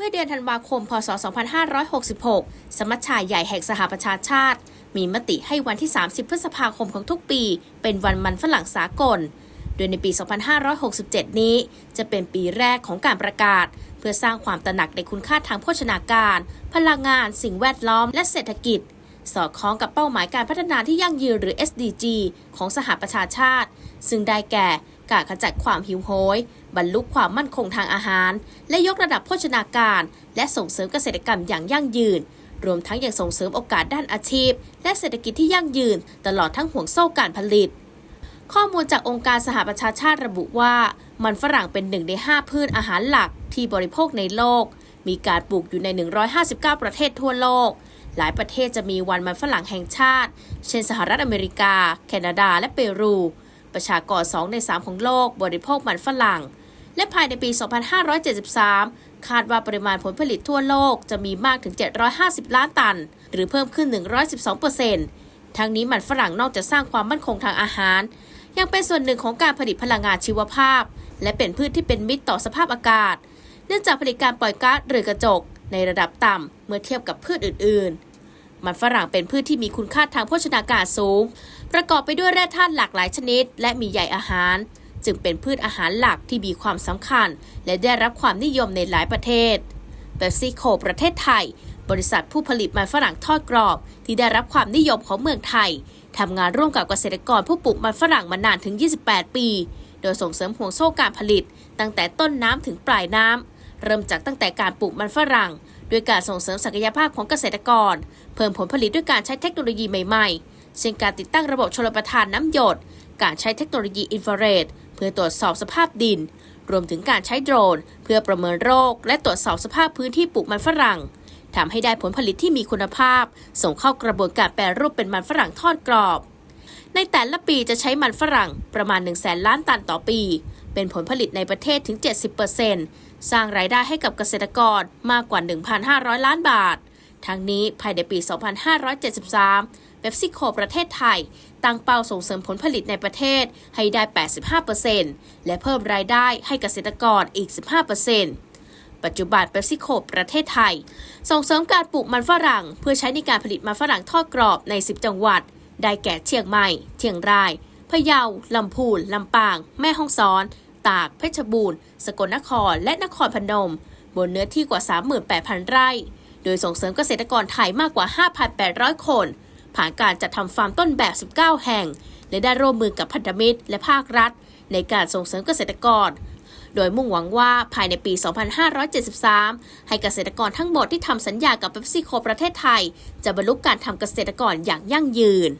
เมื่อเดือนธันวาคม พศ 2566 สมัชชาใหญ่แห่งสหประชาชาติ มีมติให้วันที่ 30 พฤษภาคมของทุกปี เป็นวันมันฝรั่งสากล โดยในปี 2567 นี้ จะเป็นปีแรกของการประกาศ เพื่อสร้างความตระหนักในคุณค่าทางโภชนาการ พลังงาน สิ่งแวดล้อม และเศรษฐกิจ สอดคล้องกับเป้าหมายการพัฒนาที่ยั่งยืนหรือ SDG ของสหประชาชาติ ซึ่งได้แก่การขจัดความหิวโหย บรรลุความมั่นคงทางอาหาร และยกระดับโภชนาการ และส่งเสริมเกษตรกรรมอย่างยั่งยืน รวมทั้งยังส่งเสริมโอกาสด้านอาชีพ และเศรษฐกิจที่ยั่งยืน ตลอดทั้งห่วงโซ่การผลิต ข้อมูลจากองค์การสหประชาชาติระบุว่า มันฝรั่งเป็นหนึ่งใน 5 พืชอาหารหลักที่บริโภคในโลก มีการปลูกอยู่ใน 159 ประเทศทั่วโลก หลายประเทศจะมีวันมันฝรั่งแห่งชาติ เช่นสหรัฐอเมริกา แคนาดา และเปรู ประชากร 2 ใน 3 ของโลกบริโภคมันฝรั่ง และภายในปี 2573 คาดว่าปริมาณผลผลิตทั่วโลกจะมีมากถึง 750 ล้านตัน หรือเพิ่มขึ้น 112%ทั้งนี้มันฝรั่งนอกจากสร้างความมั่นคงทางอาหาร ยังเป็นส่วนหนึ่งของการผลิตพลังงานชีวภาพ และเป็นพืชที่เป็นมิตรต่อสภาพอากาศ เนื่องจากผลิตการปล่อยก๊าซเรือนกระจก ในระดับต่ำเมื่อเทียบกับพืชอื่น ๆมันฝรั่งเป็นพืชที่มีคุณค่าทางโภชนาการสูง ประกอบไปด้วยแร่ธาตุหลากหลายชนิด และมีใยอาหาร จึงเป็นพืชอาหารหลักที่มีความสำคัญ และได้รับความนิยมในหลายประเทศเบปซี่โคประเทศไทย บริษัทผู้ผลิตมันฝรั่งทอดกรอบ ที่ได้รับความนิยมของเมืองไทยทำงานร่วมกับเกษตรกรผู้ปลูกมันฝรั่งมานานถึง 28 ปี โดยส่งเสริมห่วงโซ่การผลิต ตั้งแต่ต้นน้ำถึงปลายน้ำ เริ่มจากตั้งแต่การปลูกมันฝรั่งด้วยการส่งเสริมศักยภาพของเกษตรกร เพิ่มผลผลิตด้วยการใช้เทคโนโลยีใหม่ๆ เช่นการติดตั้งระบบชลประทานน้ำหยด การใช้เทคโนโลยีอินฟราเรดเพื่อตรวจสอบสภาพดิน รวมถึงการใช้โดรน เพื่อประเมินโรค และตรวจสอบสภาพพื้นที่ปลูกมันฝรั่งทำให้ได้ผลผลิตที่มีคุณภาพ ส่งเข้ากระบวนการแปรรูปเป็นมันฝรั่งทอดกรอบ ในแต่ละปีจะใช้มันฝรั่งประมาณ 1 0 0 0 0แล้านตันต่อปี เป็นผลผลิตในประเทศถึง 70%สร้างรายได้ให้กับเกษตรกรมากกว่า 1,500 ล้านบาท ทั้งนี้ภายในปี 2573เ e ปซี่โคประเทศไทย ตั้งเป้าส่งเสริมผลผลิตในประเทศให้ได้ 85%และเพิ่มรายได้ให้เกษตรกรอีก 15%ปัจจุบันเ e ปซี่โคประเทศไทย ส่งเสริมการปลูกมันฝรั่ง เพื่อใช้ในการผลิตมันฝรั่งทอดกรอบใน 10 จังหวัด ได้แก่เชียงใหม่ เชียงราย พะเยา ลำพูน ลำปาง แม่ฮ่องสอน ตาก เพชรบูรณ์ สกลนคร และนครพนม บนเนื้อที่กว่า 38,000 ไร่ โดยส่งเสริมเกษตรกรไทยมากกว่า 5,800 คน ผ่านการจัดทำฟาร์มต้นแบบ 19 แห่ง และได้ร่วมมือกับพันธมิตรและภาครัฐ ในการส่งเสริมเกษตรกร โดยมุ่งหวังว่าภายในปี 2573 ให้เกษตรกรทั้งหมดที่ทำสัญญากับเปปซี่โคประเทศไทย จะบรรลุการทำเกษตรกรอย่างยั่งยืน